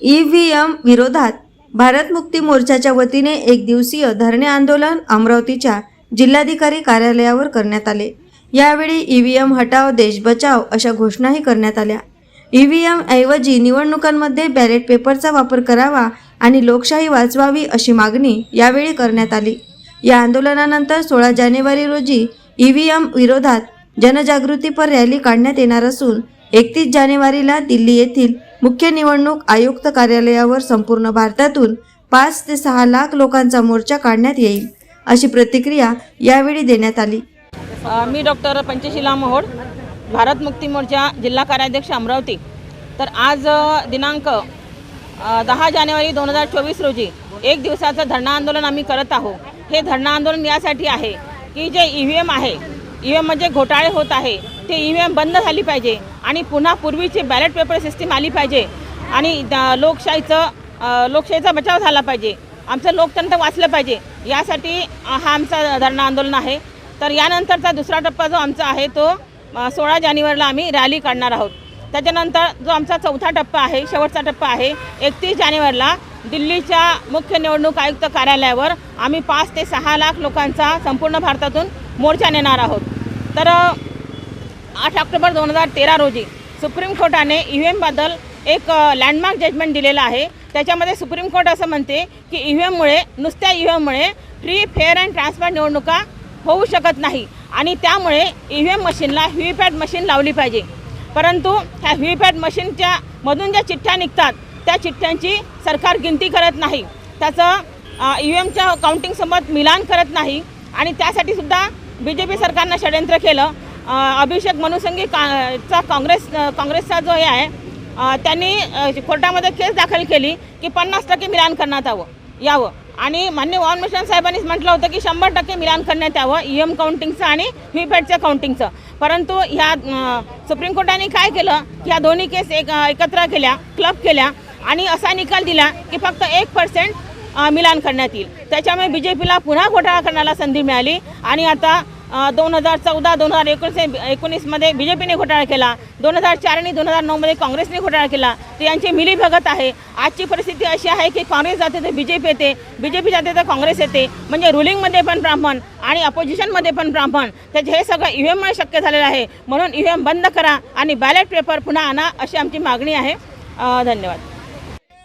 E V M विरोधात भारत मुक्ती मोर्चाच्या वतीने एक दिवसीय धरणे आंदोलन अमरावतीच्या जिल्हाधिकारी कार्यालयावर करण्यात आले. यावेळी ई व्ही एम हटाव देश बचाव अशा घोषणाही करण्यात आल्या. ई व्ही एम ऐवजी निवडणुकांमध्ये बॅलेट पेपरचा वापर करावा आणि लोकशाही वाचवावी अशी मागणी यावेळी करण्यात आली. या आंदोलनानंतर सोळा जानेवारी रोजी ई व्ही एम विरोधात जनजागृतीपर रॅली काढण्यात येणार असून एकतीस जानेवारीला दिल्ली येथील मुख्य निवडणूक आयुक्त कार्यालयावर संपूर्ण भारतातून पाच ते सहा लाख लोकांचा मोर्चा काढण्यात येईल अशी प्रतिक्रिया यावेळी देण्यात आली. मी डॉक्टर पंचशिला मोहोड भारत मुक्ती मोर्चा जिल्हा कार्याध्यक्ष अमरावती. तर आज दिनांक दहा जानेवारी दोन हजार चोवीस रोजी एक दिवसाचं धरणं आंदोलन आम्ही करत आहोत. हे धरणं आंदोलन यासाठी आहे की जे ई व्ही एम आहे ई व्ही एम म्हणजे घोटाळे होत आहे. ते ई व्ही एम बंद झाली पाहिजे आणि पुन्हा पूर्वीची बॅलेट पेपर सिस्टीम आली पाहिजे आणि द- लोकशाहीचं लोकशाहीचा बचाव झाला पाहिजे. आमचं लोकतंत्र वाचलं पाहिजे. यासाठी हा आमचा धरणं आंदोलन आहे. तर यानंतरचा दुसरा टप्पा जो आमचा आहे तो सोळा जानेवारीला आम्ही रॅली काढणार आहोत. त्याच्यानंतर जो आमचा चौथा टप्पा आहे शेवटचा टप्पा आहे एकतीस जानेवारीला दिल्लीच्या मुख्य निवडणूक आयुक्त कार्यालयावर आम्ही पाच ते सहा लाख लोकांचा संपूर्ण भारतातून मोर्चा नेणार आहोत. तर आठ ऑक्टोबर दोन हजार तेरा रोजी सुप्रीम कोर्टाने ई व्ही एमबद्दल एक लँडमार्क जजमेंट दिलेलं आहे. त्याच्यामध्ये सुप्रीम कोर्ट असं म्हणते की ई व्ही एममुळे नुसत्या ई व्ही एममुळे फ्री फेअर अँड ट्रान्सपरंट निवडणुका होऊ शकत नाही. आणि त्यामुळे ई व्ही एम मशीनला व्ही पॅट मशीन लावली पाहिजे. परंतु ह्या व्ही पॅट मशीनच्या मधून ज्या चिठ्ठ्या निघतात त्या चिठ्ठ्यांची सरकार गिनती करत नाही. त्याचं ई एमच्या काउंटिंगसोबत मिलान करत नाही. आणि त्यासाठी सुद्धा बी जे पी सरकारनं षडयंत्र केलं. अभिषेक मनुसंगी का चा काँग्रेस काँग्रेसचा जो हे आहे त्यांनी कोर्टामध्ये केस दाखल केली की पन्नास टक्के मिलान करण्यात यावं यावं. आणि मान्य वाहन मिशन साहेबांनीच म्हटलं होतं की शंभर टक्के मिलान करण्यात यावं ई एम काउंटिंगचं आणि व्हीपॅटच्या काउंटिंगचं परंतु ह्या सुप्रीम कोर्टाने काय केलं? की ह्या दोन्ही केस एक एकत्र केल्या क्लब केल्या. आणि असा निकाल दिला की फक्त एक पर्सेंट मिलान करण्यात येईल. त्याच्यामुळे बी जे पीला पुन्हा घोटाळा करण्याला संधी मिळाली आणि आता दोन हजार चौदा दोन हजार एकोणीस एकोणीसमध्ये बी जे पीने घोटाळा केला. दोन हजार चार आणि दोन हजार नऊमध्ये काँग्रेसने घोटाळा केला. तर यांची मिलीभगत आहे. आजची परिस्थिती अशी आहे की काँग्रेस जाते तर बी जे पी येते. बी जे पी जाते तर काँग्रेस येते. म्हणजे रुलिंगमध्ये पण ब्राह्मण आणि अपोजिशनमध्ये पण ब्राह्मण. त्याचे हे सगळं ई व्ही एममुळे शक्य झालेलं आहे. म्हणून ई व्ही एम बंद करा आणि बॅलेट पेपर पुन्हा आणा अशी आमची मागणी आहे. धन्यवाद.